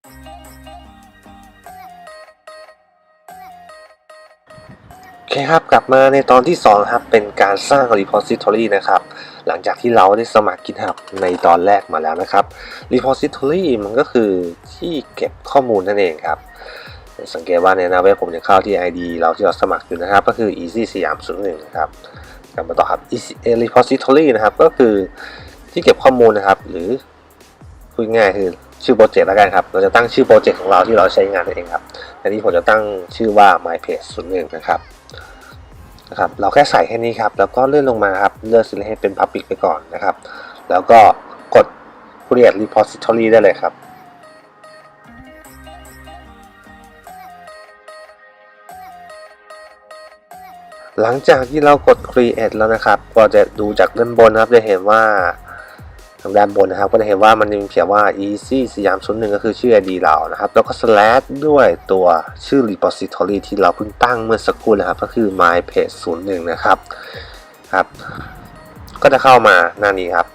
โอเคครับ กลับมาในตอนที่ 2 ครับ เป็นการสร้าง repository นะครับ หลังจากที่เราได้สมัคร GitHub ในตอนแรกมาแล้วนะครับ repository มันก็คือที่เก็บข้อมูลนั่นเองครับ สังเกตว่าในหน้าเว็บผมจะเข้าที่ ID เราที่เราสมัครอยู่นะครับ ก็คือ easy สยาม01นะครับ กลับมาต่อครับ repository นะครับ ก็คือที่เก็บข้อมูลนะครับ หรือพูดง่ายคือ ชื่อโปรเจกต์แล้วกันครับ เราจะตั้งชื่อโปรเจกต์ของเราที่เราใช้งานนั่นเองครับอันนี้ผมจะตั้งชื่อว่า my page 01นะครับนะครับเราแค่ใส่แค่นี้ครับ แล้วก็เลื่อนลงมาครับ เลือก select ให้เป็น public ไปก่อนนะครับ แล้วก็กด create repository ได้เลยครับหลังจากที่เรากด create แล้วนะครับ ก็จะดูจากด้านบนนะครับ จะเห็นว่า ทางด้านบนนะครับ ก็จะเห็นว่ามันมีเขียนว่า easy สยามศูนย์หนึ่งก็คือชื่อ ID เรานะครับ แล้วก็ slash ด้วยตัวชื่อ repository ที่เราเพิ่งตั้งเมื่อสักครู่นะครับ ก็คือ my page 01นย์หนึ่งนะครับครับ ก็จะเข้ามาหน้านี้ครับ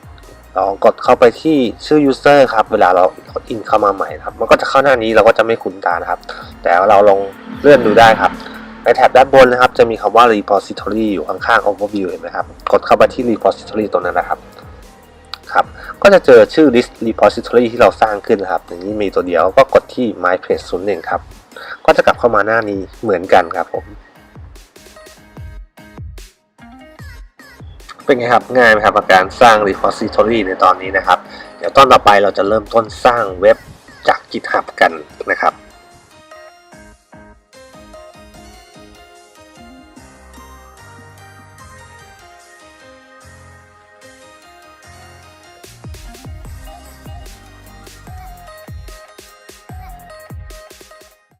ลองกดเข้าไปที่ชื่อ user ครับ เวลาเรากด in เข้ามาใหม่ครับ มันก็จะเข้าหน้านี้เราก็จะไม่คุ้นตานะครับ แต่เราลองเลื่อนดูได้ครับในแถบด้านบนนะครับ จะมีคำว่า repository อยู่ข้างๆ overview เห็นไหมครับ กดเข้าไปที่ repository ตรงนั้นนะครับ ครับ ก็จะเจอชื่อ list repository ที่เราสร้างขึ้นนะครับอย่างนี้มีตัวเดียวก็กดที่ my page 01ครับ ก็จะกลับเข้ามาหน้านี้เหมือนกันครับผม เป็นไงครับง่ายไหมครับกับการสร้าง repository ในตอนนี้นะครับ เดี๋ยวตอนต่อไปเราจะเริ่มต้นสร้างเว็บจาก GitHub กันนะครับ